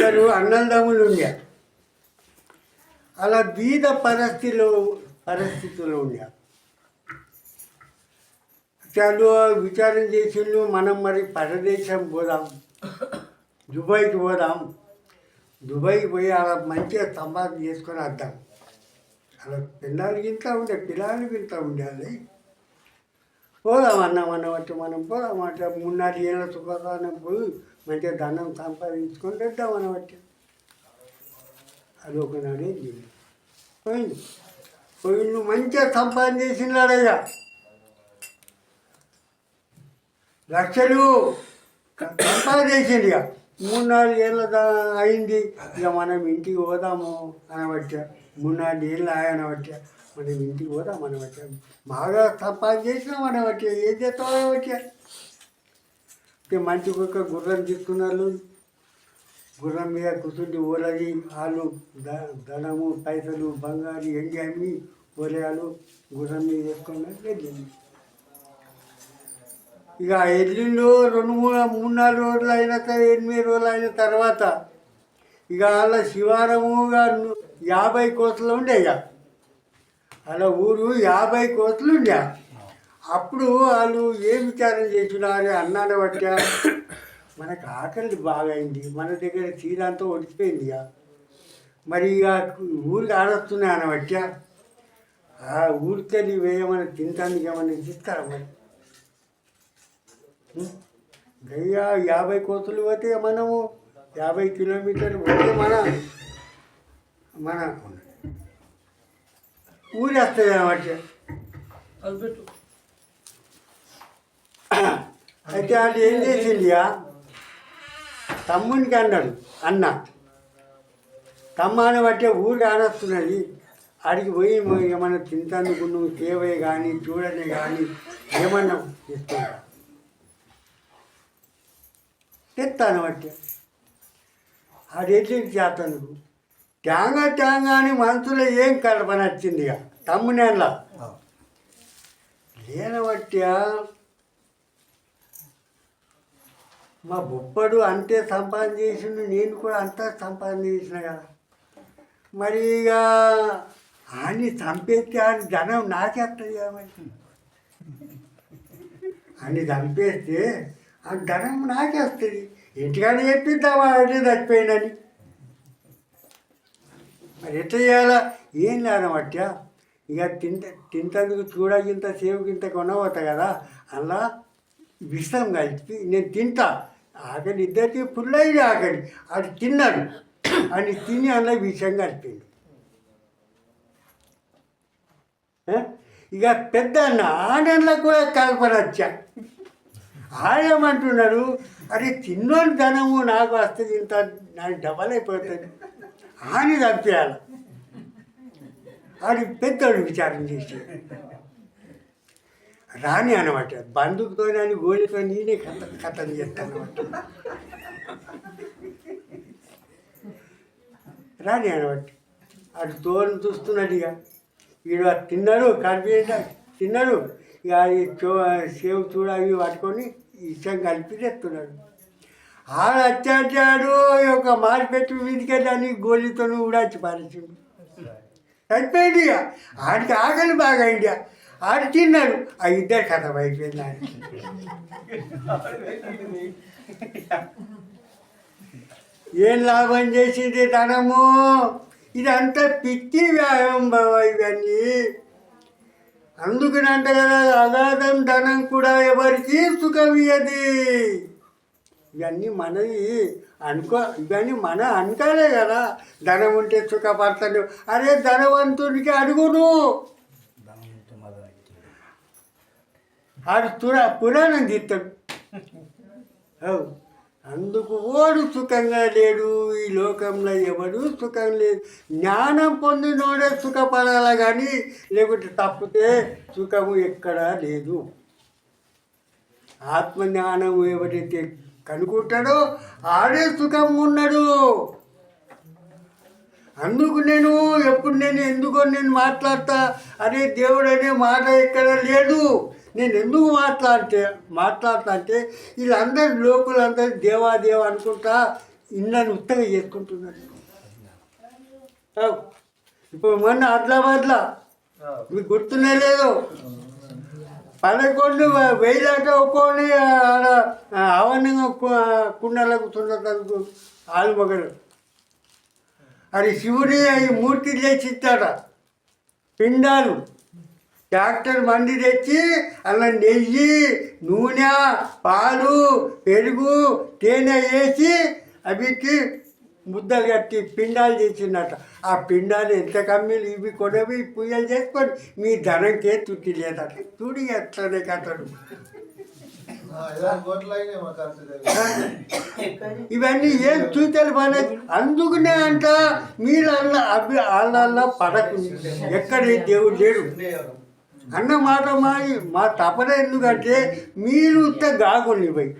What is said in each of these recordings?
ఇద్దరు అన్నదమ్ములు ఉండే. అలా బీద పరిస్థితిలో పరిస్థితుల్లో ఉండే. చదువు విచారం చేసిండు మనం మరి పరదేశం పోదాం. దుబాయ్కి పోదాం. దుబాయ్కి పోయి అలా మంచిగా సంపాదన చేసుకొని వద్దాం. అలా పిల్లలకి ఇంత ఉండే పిల్లలకి ఇంత ఉండాలి పోదాం అన్నాం అన్నమాట. మనం పోదాం అట్లా మూడు నాలుగు ఏళ్ళ సుఖానం పోయి మంచిగా దండం సంపాదించుకొని తెద్దాం అన్నమాట. అది ఒకనాడే జీవితం పోయింది. పోయిండు మంచిగా సంపాదించేసినాడయ్యా లక్షలు సంపాదించింది ఇక మూడు నాలుగు ఏళ్ళ అయింది. ఇక మనం ఇంటికి పోదాము అనబట్ట మూడు నాలుగు ఏళ్ళు ఆయనబట్ట మనం ఇంటికి పోదాం అనబట్ట బాగా సంపాదించినాం అనబట్ట ఏం చేస్తామో అనబట్ట ఇక మంచి ఒక గుర్రం తీసుకున్నారు గుర్రం మీద కూర్చుంటే ఓలది వాళ్ళు ద- ధనము పైసలు బంగారు ఎండి అమ్మి ఓలేయాలు గుర్రం మీద వేసుకున్నారు వెళ్ళింది. ఇక ఎల్లుండు రెండు మూడు మూడు నాలుగు రోజులు అయిన ఎనిమిది రోజులు అయిన తర్వాత ఇక వాళ్ళ శివారముగా యాభై కోట్లు ఉండే ఇక. అలా ఊరు యాభై కోట్లు ఉండే. అప్పుడు వాళ్ళు ఏం విచారం చేసినారు? అన్నాను బట్టా మనకు ఆకలి బాగా అయింది మన దగ్గర తీరంతా ఒడిచిపోయింది ఇక. మరి ఇక ఊరికి ఆడొస్తున్నాయి అనబట్టా ఆ ఊరికెళ్ళి వేయమని తింటానికి ఏమైనా ఇస్తారా మరి? గయ్యా యాభై కోతులు పోతే మనము యాభై కిలోమీటర్లు పోతే మన మన ఊరి వస్తుంది అన్నమాట. అది పెట్టు. అయితే అది ఏం చేసిందియా తమ్మునికి అన్నాడు అన్న తమ్మాని బట్టే ఊరు ఆనొస్తున్నది ఆడికి పోయి ఏమన్నా తింటానికి నువ్వు సేవే కానీ చూడని కానీ ఏమన్నా ఇస్తా తెస్తాను బట్టి. ఆడు ఎట్లి చేస్తాను ట్యాంగ ట్యాంగ అని మనసులో ఏం కల్పన వచ్చింది ఇక తమ్మునేలా లేనబట్టా మా బొప్పడు అంతే సంపాదన చేసిండు నేను కూడా అంతా సంపాదన చేసిన కదా. మరి ఇక ఆని చంపేస్తే ఆయన ధనం నాకేస్తుంది మరి. అని చంపేస్తే ఆ ధనం నాకేస్తుంది. ఇంటికాడ చెప్పిద్దామా అంటే చచ్చిపోయిందని మరి ఎట్లా చేయాలా? ఏం లేదన్నమాట ఇక తింట తింటందుకు చూడగింత సేవకింత కొనవద్దు కదా? అలా విషం కలిపి నేను తింటా. ఆకలి ఇద్దరికి పుల్లయ్యి ఆకలి. అది తిన్నాడు. అని తిని అలా విషం కలిపిండు. ఇక పెద్ద అన్న కూడా కలపరచ్చా ఆయమంటున్నాడు ఆడేమంటున్నాడు? అరే తిన్నోని ధనము నాకు వస్తుంది ఇంత నాకు డబల్ అయిపోతుంది. హాని చంపేయాలి ఆడి పెద్దోడు విచారం చేసి. రాని అనమాట బందుకుతో అని గోలితో నేనే కథ కథం చేస్తాను అనమాట రాని అనమాట అటు తోలు చూస్తున్నాడు ఇక. వీడు తిన్నాడు కలిపి తిన్నాడు ఇక అది చో సేవ్ చూడ పట్టుకొని ఇష్టం కలిపి తెస్తున్నాడు ఆడ అత్యాచాడు ఒక మార్కెట్ మీదకే దాన్ని గోలితోను ఉడాచి పారేసిండు. చనిపోయింది ఇక. ఆడికి ఆకలి బాగా అయింది ఆడు తిన్నాడు. ఆ ఇద్దరు కథ అయిపోయింది ఆడికి. ఏం లాభం చేసింది ధనము? ఇదంతా పిచ్చి వ్యాయామం బాబా ఇవన్నీ. అందుకనంట కదా అగాధం ధనం కూడా ఎవరికి సుఖం ఇయ్యది. ఇవన్నీ మనవి అనుకో ఇవన్నీ మన అనుకోలే కదా. ధనం ఉంటే సుఖపడతాడు. అరే ధనవంతుడికి అడుగును. ఆడు తురా పురాణం తీస్తాడు అందుకు ఓడు సుఖంగా లేడు. ఈ లోకంలో ఎవడు సుఖం లేదు. జ్ఞానం పొందినోడే సుఖపడాలి కానీ లేకుంటే తప్పితే సుఖము ఎక్కడా లేదు. ఆత్మజ్ఞానం ఎవరైతే కనుక్కుంటాడో ఆడే సుఖం ఉన్నాడు. అందుకు నేను ఎప్పుడు నేను ఎందుకో నేను మాట్లాడతా అరే దేవుడు అనే మాట ఎక్కడ లేదు. నేను ఎందుకు మాట్లాడితే మాట్లాడతా అంటే వీళ్ళందరూ లోకులందరూ దేవా దేవ అనుకుంటా ఇళ్ళని ఉత్తగా చేసుకుంటున్నారు. అవ్. ఇప్పుడు మొన్న ఆదిలాబాద్లో మీకు గుర్తునే లేదు. పదకొండు వెయ్యి ఒప్పుకొని ఆడ అవన్నీ కుండలకు తుండకు ఆలు మగడు అది శివుడి అవి మూర్తి తెచ్చిస్తాడ పిండాలు. ట్రాక్టర్ మండి తెచ్చి అలా నెయ్యి నూనె పాలు పెరుగు తేనె వేసి అవికి ముద్దలు కట్టి పిండాలు చేసిందట. ఆ పిండాలు ఎంత కమ్మీలు ఇవి కొనవి పూజలు చేసుకొని మీ ధనంకే తుట్టి లేదట. చూడి ఎట్లనే కథలు. ఇవన్నీ ఏం చూతలు పనే అందుకనే అంట మీరు అల్ల అభి వాళ్ళ పడకు ఎక్కడ దేవుడు లేడు. అన్న మాట మాది మా తపన ఎందుకంటే మీరు ఉత్త గాగుల్ని పోయి.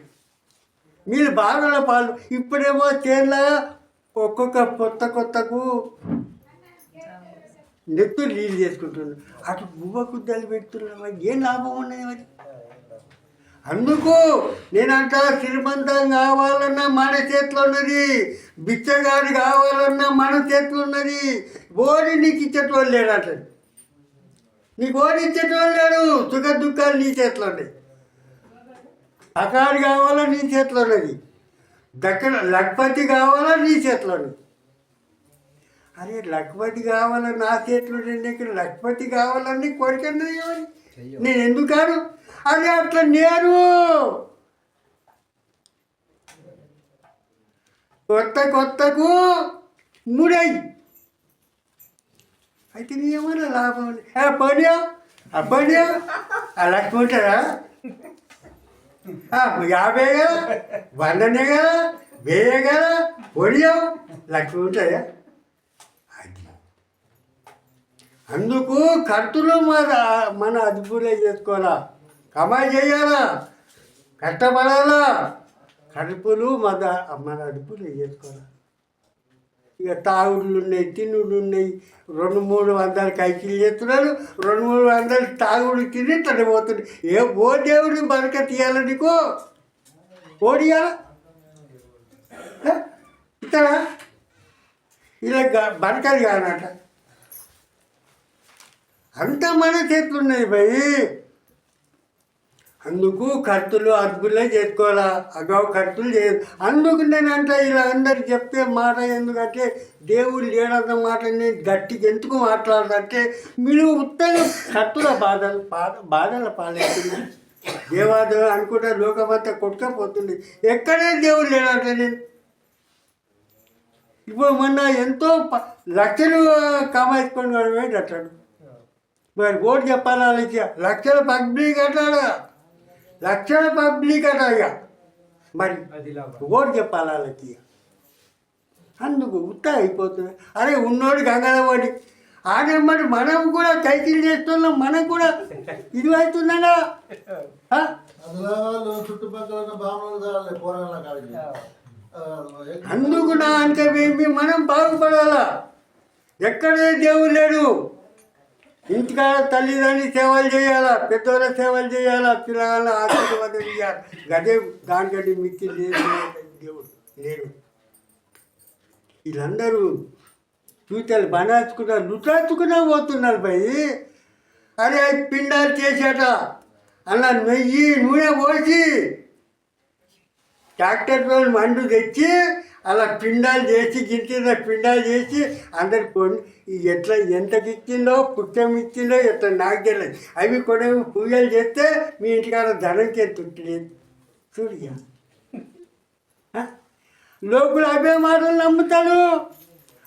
మీరు బాధల పాలు. ఇప్పుడేమో తేళ్ళగా ఒక్కొక్క కొత్త కొత్తకు నెత్తు నీళ్ళు చేసుకుంటున్నారు అటు గువ్వ కుద్దలు మరి ఏం లాభం ఉన్నది మరి? అందుకు నేనంట శ్రీమంతం కావాలన్నా మన చేతిలో ఉన్నది బిచ్చగాడు కావాలన్నా మన చేతిలో ఉన్నది. ఓడి నీకు ఇచ్చేటోళ్ళు లేడు అట్లా నీకు ఓడి ఇచ్చేటోళ్ళు లేడు సుఖ దుఃఖాలు నీ చేతిలో ఉన్నాయి. అకాడు కావాలా నీ చేతిలో ఉన్నది? దక్కన లక్పతి కావాలా నీ చేతిలో ఉన్నది అరే లక్పతి కావాలా నా చేతిలో నీకు లక్పతి కావాలని కోరిక ఎవరి? నేను ఎందుకు కాదు అది అట్లా నేను కొత్త కొత్తకు ముడై. అయితే నీ ఏమన్నా లాభం? పడియా ఆ పడియా ఉంటారా ఆ, యాభై కదా వందనే కదా వెయ్యి కదా పొడియం లెక్క ఉంటాయా? అది అందుకు ఖర్చులు మన మన అదుపులే చేసుకోవాలా? కమాయి చేయాలా? కష్టపడాలా? కడుపులు మన మన అదుపులే చేసుకోవాలా? ఇక తాగుడులు ఉన్నాయి తిన్నుడు ఉన్నాయి. రెండు మూడు వందలు కైకిలు చేస్తున్నారు. రెండు మూడు వందలు తాగుడు తిని తడిపోతుంది ఏ ఓ దేవుడిని బరక తీయాల నీకు ఓడియాలా ఇతరా ఇలా బరకలు కానట అంత మన చేతులు ఉన్నాయి భయ్ అందుకు ఖర్చులు అదుపులే చేసుకోవాలా? అగావు ఖర్చులు చేయదు అందుకు నేనంట ఇలా అందరికి చెప్తే మాట ఎందుకంటే దేవుడు లేడన్న మాట నేను గట్టిగా ఎందుకు మాట్లాడదంటే మీరు ఉత్తగా ఖర్చుల బాధలు బాధ బాధల పాలవుతుంది దేవాదేవ అనుకుంటే లోకమంతా కొట్టుకపోతుంది. ఎక్కడే దేవుడు లేడంట నేను? ఇప్పుడు మొన్న ఎంతో ప- లక్షలు కమాయించుకొని వాడు మరి ఓటు చెప్పాలి లక్షలు లక్షల కట్టాడు? లక్షల పబ్లిక్ ఇక మరి ఓటు చెప్పాలి వాళ్ళకి అందుకు ఉత్తా అయిపోతుంది. అరే ఉన్నోడు గంగలవాడి. ఆడే మరి మనం కూడా కైకిలు చేస్తున్నాం మనం కూడా ఇది అవుతుందనా ఆ, అందుకు నా అంటే మేము మనం బాగుపడాలా? ఎక్కడే దేవుడు లేడు. ఇంటికాడ తల్లిదండ్రి సేవలు చేయాలా? పెద్దోళ్ళ సేవలు చేయాలా? పిల్లగాళ్ళ ఆశీర్వాదం చేయాలి గదే దానికంటే మిక్కి లేదు దేవుడు లేడు. వీళ్ళందరూ చూతలు బనాచుకున్నారు లుటాచుకున్నా పోతున్నారు భయ్. అరే పిండాలు చేసేట అలా నెయ్యి నూనె పోసి ట్రాక్టర్లో మండు తెచ్చి అలా పిండాలు చేసి గింటిన పిండాలు చేసి అందరు కొని ఎట్లా ఎంతకి ఇచ్చిందో పుట్టం ఇచ్చిందో ఎట్లా నాకు తెలియదు. అవి కొన్ని పూజలు చేస్తే మీ ఇంటికాడ ఎంత ఉంటుంది చూడిగా లోపల అవే మాటలు నమ్ముతాను.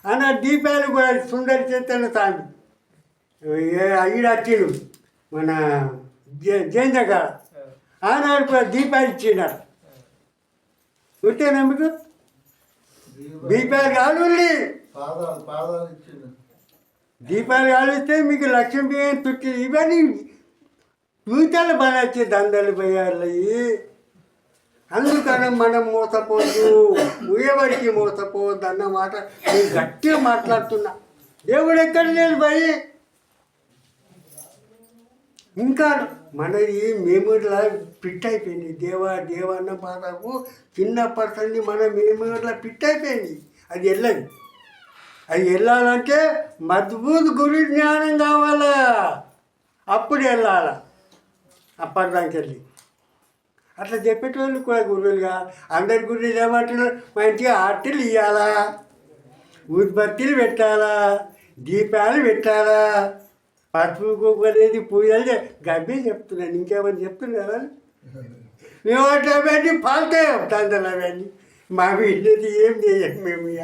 అన్న దీపాలు కూడా సుందరి చేస్తాను తాను అయ్యి వచ్చిండు. మన జయంతగా ఆనాడు కూడా దీపాలు ఇచ్చినారు చూస్తేనా మీకు దీపాలు ఇచ్చిండు. దీపాలు కాలిస్తే మీకు లక్ష్యం బియ్యం తుట్టి ఇవన్నీ చూతలు పనొచ్చే దందలు పోయాలి. అందుకని మనం మోసపోద్దు ఎవరికి మోసపోవద్దు అన్న మాట నేను గట్టిగా మాట్లాడుతున్నా. దేవుడు ఎక్కడ లేడు భయ్? ఇంకా మనది మెమరీలా ఫిట్ అయిపోయింది. దేవా దేవన్న పాటకు చిన్నప్పటి మన మెమరీలా ఫిట్ అయిపోయింది. అది వెళ్ళదు అది వెళ్ళాలంటే మద్భుత గురి జ్ఞానం కావాలా? అప్పుడు వెళ్ళాల అప్పటిదానికి వెళ్ళి అట్లా చెప్పేటోళ్ళు కూడా గురువులుగా. అందరి గురించి ఏమంటున్నారు? మంచిగా ఆర్టీలు ఇవ్వాలా ఉత్పత్తిలు పెట్టాలా? దీపాలు పెట్టాలా? పసుపు అనేది పూజలు చే- గబ్బే చెప్తున్నాను ఇంకేమని చెప్తున్నారా మేము అట్లా పెట్టి పాల్తాయి? అవన్నీ. మా వీళ్ళది ఏం చేయం మేము ఇక?